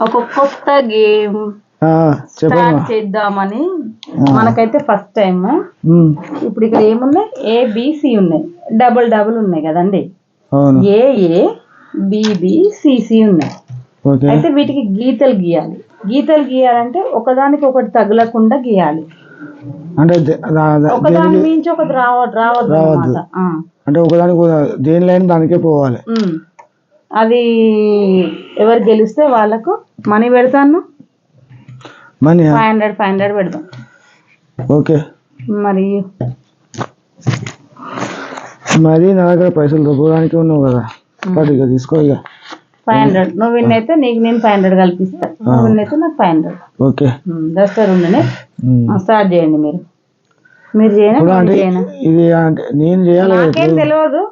ఒక కొత్త game start చేద్దామని మనకైతే ఫస్ట్ టైం ఇప్పుడు ఇక్కడ ఏమున్నాయి? ఏ బిసి ఉన్నాయి. డబుల్ డబుల్ ఉన్నాయి కదండి. ఏ ఏ ఉన్నాయి. అయితే వీటికి గీతలు గీయాలి. గీతలు గీయాలంటే ఒకదానికి ఒకటి తగలకుండా గీయాలి. అంటే ఒకదాని మించి ఒకటి రావ రావద్దు రావద్దు. అంటే ఒకదానికి ఒక- దేని లైన్ దానికే పోవాలి. అది ఎవరు గెలిస్తే వాళ్ళకు మనీ పెడతాను. Money five hundred five hundred పెడతాం. ఓకే. మరి మరి నా దగ్గర పైసలు దొబ్బడానికి ఉన్నావు కదా. ఇక తీసుకో ఇక. Five hundred. నువ్వు విన్ అయితే నీకు నేను ఫైవ్ హండ్రెడ్ కల్పిస్తా. నువ్వు విన్ అయితే నాకు ఫైవ్ హండ్రెడ్. ఓకే. దస్తారు ఉండనే. స్టార్ట్ చేయండి మీరు. మీరు చేయనా? ఇది అంటే నేను చేయాలి నాకేం. తెలియదు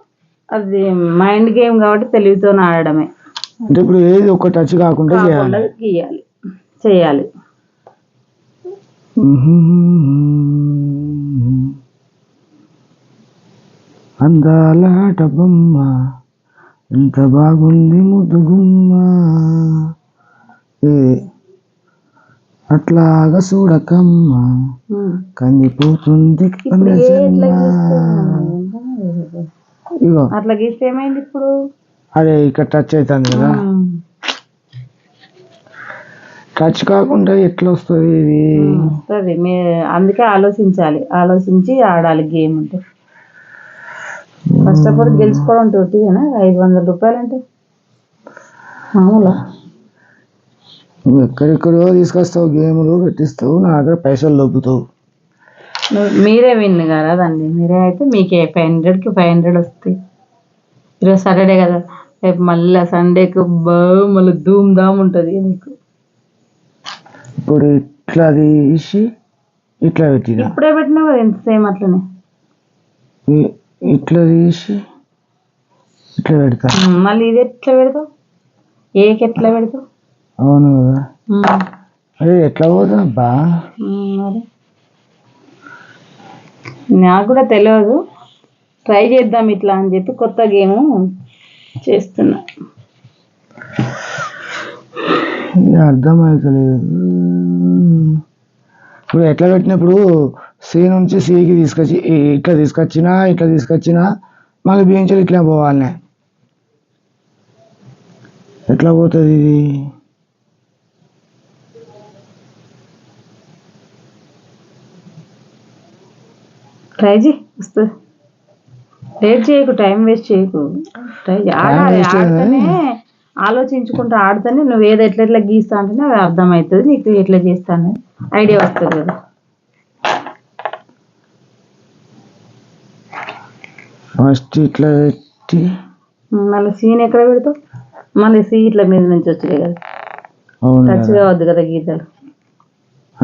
అది మైండ్ గేమ్ కాబట్టి తెలివితో ఆడడమే. అంటే ఇప్పుడు ఏది ఒక్క టచ్ కాకుండా చేయాలి. గీయాలి. చేయాలి. అందాల డబ్బమ్మ ఎంత బాగుంది ముద్దుగుమ్మ ఏ, అట్లాగా చూడకమ్మ. కందిపోతుంది ఇగో. అట్లా గీస్తే ఏమైంది ఇప్పుడు? అదే ఇక్కడ టచ్ అవుతుంది కదా. టచ్ కాకుండా ఎట్లా వస్తుంది ఇది? వస్తుంది. మీ అందుకే ఆలోచించాలి. ఆలోచించి ఆడాలి గేమ్ అంటే. ఫస్ట్ ఆఫ్ ఆల్ గెలుచుకోవడం తోటిదేనా ఐదు వందల రూపాయలు అంటే మామూలా? నువ్వు ఎక్కడెక్కడో తీసుకొస్తావు గేములు పెట్టిస్తావు నా దగ్గర పైసలు దొబ్బుతావు. మీరే విన్ కదండి మీరే అయితే మీకే ఫైవ్ హండ్రెడ్కి ఫైవ్ హండ్రెడ్ వస్తాయి. ఈరోజు సాటర్డే కదా. రేపు మళ్ళీ సండేకి బా మళ్ళీ ధూమ్ ధామ్ ఉంటుంది మీకు ఇప్పుడు ఇట్లా తీసి ఇట్లా పెట్టిన? ఇప్పుడే పెట్టినావు కదా ఎంత సేమ్ అట్లనే. ఇట్లా తీసి ఇట్లా పెడతా. మళ్ళీ ఇది ఎట్లా పెడతావు? ఏకి ఎట్లా పెడతావు? అవును కదా. అదే ఎట్లా పోతున్నా బా నాకు కూడా తెలియదు ట్రై చేద్దాం ఇట్లా అని చెప్పి కొత్త గేమ్ చేస్తున్నా. అర్థమవుతలేదు ఇప్పుడు ఎట్లా పెట్టినప్పుడు సి నుంచి సికి తీసుకొచ్చి ఇట్లా తీసుకొచ్చినా ఇట్లా తీసుకొచ్చినా మళ్ళీ బీంచలు ఇట్లా పోవాలి ఎట్లా పోతుంది ఇది? ట్రై చేయి వస్తుంది లేట్ చేయకు టైం వేస్ట్ చేయకు. ట్రై ఆడాలి. ఆడితేనే. ఆలోచించుకుంటూ ఆడితేనే. నువ్వు ఏది ఎట్లా ఎట్లా గీస్తా అంటేనే అది అర్థమవుతుంది. నీకు ఎట్లా చేస్తాను? ఐడియా వస్తుంది కదా. ఫస్ట్ ఇట్లా పెట్టి. మళ్ళీ సీన్ ఎక్కడ పెడతావు? మళ్ళీ సీ ఇట్లా మీద నుంచి వచ్చాయి కదా. టచ్ కదా. కావద్దు కదా గీతలు.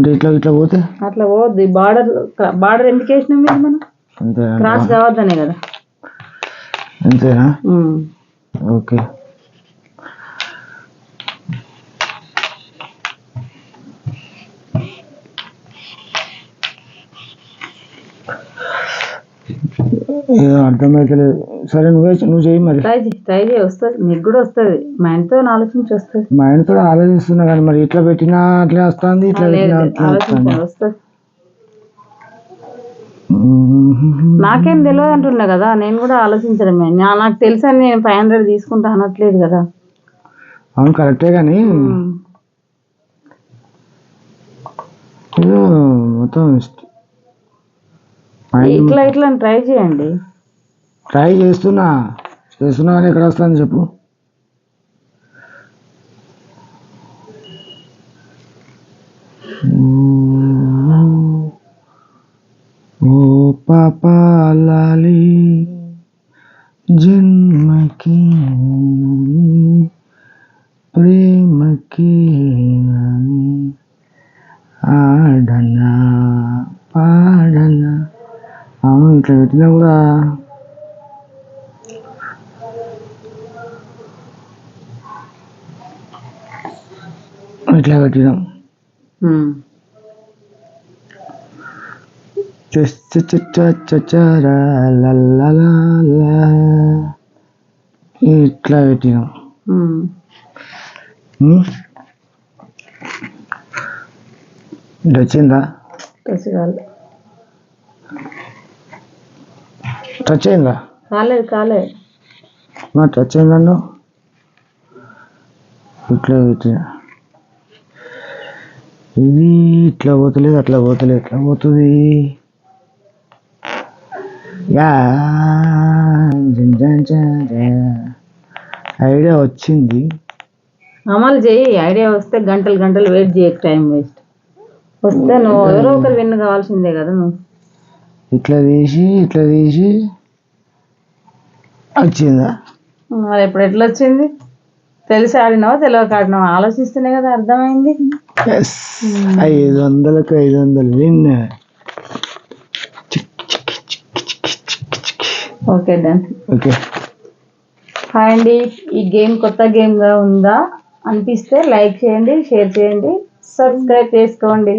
అంటే ఇట్లా ఇట్లా పోతే? అట్లా పోవద్దు. బార్డర్ బార్డర్ ఎందుకు వేసినాం మీరు మనం క్రాస్ కావద్దనే కదా. అంతేనా. ఓకే. అర్థమైతలేదు. సరే నువ్వే నువ్వు చేయి మరి. ట్రై చేయి ట్రై చేయి వస్తుంది. మీకు కూడా వస్తుంది. మైండ్తో ఆలోచించి వస్తుంది. మా ఆయనతో ఆలోచిస్తున్నా కానీ మరి ఇట్లా పెట్టినా అట్లా వస్తుంది ఇట్లా పెట్టినా అట్లా వస్తుంది. నాకేం తెలియదు అంటున్నా కదా నేను కూడా ఆలోచించడమే నాకు తెలుసు అని నేను ఫైవ్ హండ్రెడ్ తీసుకుంటా అనట్లేదు కదా. అవును కరెక్టే కానీ మొత్తం ఇట్లా ఇట్లా ట్రై చేయండి. ట్రై చేస్తున్నా. చేస్తున్నా కానీ ఎక్కడ వస్తుంది చెప్పు. ఓ పాపాలి జన్మకి ప్రేమకి ఆడనా అవును ఇట్లా పెట్టినా కూడా ఇట్లా పెట్టినాం ఇట్లా పెట్టినాం ఉమ్. ఉమ్. ఇటు వచ్చిందా టచ్ అయిందా కాలేదు కాలేదు మా టచ్ అయిందన్ను ఇట్లా ఇట్లా ఇది ఇట్లా పోతలేదు అట్లా పోతలేదు ఎట్లా పోతుంది. ఐడియా వచ్చింది. అమలు చేయి ఐడియా వస్తే గంటలు గంటలు వెయిట్ చేయక టైం వేస్ట్. వస్తే నువ్వు ఎవరో ఒకరు విన్ కావాల్సిందే కదా నువ్వు. ఇట్లా తీసి ఇట్లా తీసి వచ్చిందా మరి ఇప్పుడు ఎట్లా వచ్చింది? తెలిసి? ఆడినావా తెలియక ఆడినావా ఆలోచిస్తేనే కదా అర్థమైంది. ఐదు వందలకు ఐదు వందలు. Okay done. ఓకే. హాయ్ అండి. ఈ గేమ్ కొత్త గేమ్గా ఉందా? అనిపిస్తే లైక్ చేయండి షేర్ చేయండి సబ్స్క్రైబ్ చేసుకోండి.